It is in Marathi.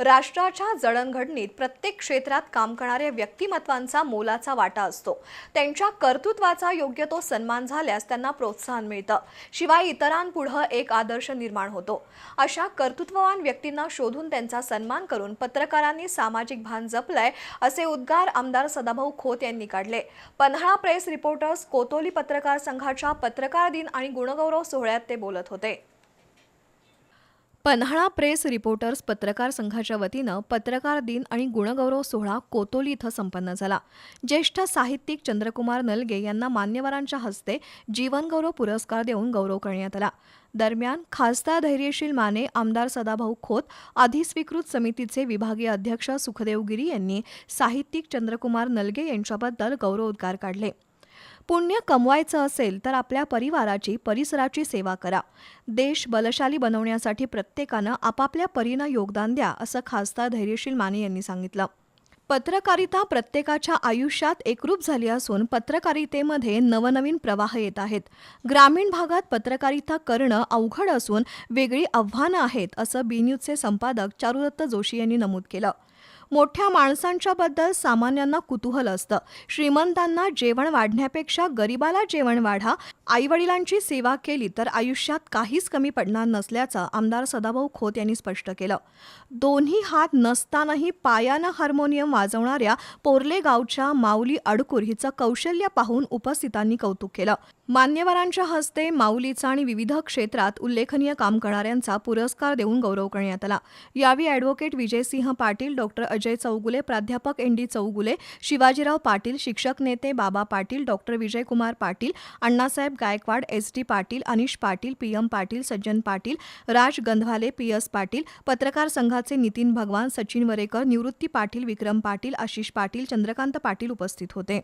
राष्ट्राच्या जडणघडणीत प्रत्येक क्षेत्रात काम करणाऱ्या व्यक्तिमत्वांचा मोलाचा वाटा असतो. त्यांच्या कर्तृत्वाचा योग्य तो सन्मान झाल्यास त्यांना प्रोत्साहन मिळतं. शिवाय इतरांपुढं एक आदर्श निर्माण होतो. अशा कर्तृत्ववान व्यक्तींना शोधून त्यांचा सन्मान करून पत्रकारांनी सामाजिक भान जपलंय असे उद्गार आमदार सदाभाऊ खोत यांनी काढले. पन्हाळा प्रेस रिपोर्टर्स कोतोली पत्रकार संघाच्या पत्रकार दिन आणि गुणगौरव सोहळ्यात ते बोलत होते. पन्हाळा प्रेस रिपोर्टर्स पत्रकार संघाच्या वतीनं पत्रकार दिन आणि गुणगौरव सोहळा कोतोली इथं संपन्न झाला. ज्येष्ठ साहित्यिक चंद्रकुमार नलगे यांना मान्यवरांच्या हस्ते जीवनगौरव पुरस्कार देऊन गौरव करण्यात आला. दरम्यान खासदार धैर्यशील माने आमदार सदाभाऊ खोत अधिस्वीकृत समितीचे विभागीय अध्यक्ष सुखदेव गिरी यांनी साहित्यिक चंद्रकुमार नलगे यांच्याबद्दल गौरवोद्गार काढले. पुण्य कमवायचं असेल तर आपल्या परिवाराची परिसराची सेवा करा. देश बलशाली बनवण्यासाठी प्रत्येकानं आपापल्या परीनं योगदान द्या असं खासदार धैर्यशील माने यांनी सांगितलं. पत्रकारिता प्रत्येकाच्या आयुष्यात एकरूप झाली असून पत्रकारितेमध्ये नवनवीन प्रवाह येत आहेत. ग्रामीण भागात पत्रकारिता करणं अवघड असून वेगळी आव्हानं आहेत असं बी न्यूजचे संपादक चारुदत्त जोशी यांनी नमूद केलं. मोठ्या माणसांच्याबद्दल सामान्यांना कुतूहल असतं. श्रीमंतांना जेवण वाढण्यापेक्षा गरिबाला जेवण वाढा आईवडिलांची सेवा केली तर आयुष्यात काहीच कमी पडणार नसल्याचं आमदार सदाभाऊ खोत यांनी स्पष्ट केलं. दोन्ही हात नसतानाही पायानं हार्मोनियम वाजवणाऱ्या पोर्ले गावच्या माऊली अडकूर हिचं कौशल्य पाहून उपस्थितांनी कौतुक केलं. मान्यवरांच्या हस्ते माऊलीचा आणि विविध क्षेत्रात उल्लेखनीय काम करणाऱ्यांचा पुरस्कार देऊन गौरव करण्यात आला. यावेळी ॲडव्होकेट विजयसिंह पाटील डॉक्टर अजय चौगुले प्राध्यापक एन डी चौगुले शिवाजीराव पाटील शिक्षक नेते Baba Patil doctor Vijaykumar Patil Annasaheb Gaikwad S D Patil Anish Patil P M Patil Sajjan Patil Raj Gandhwale P S Patil पत्रकार संघाचे नितीन भगवान सचिन वरेकर निवृत्ती पाटील विक्रम पाटील आशिष पाटील चंद्रकांत पाटील उपस्थित होते.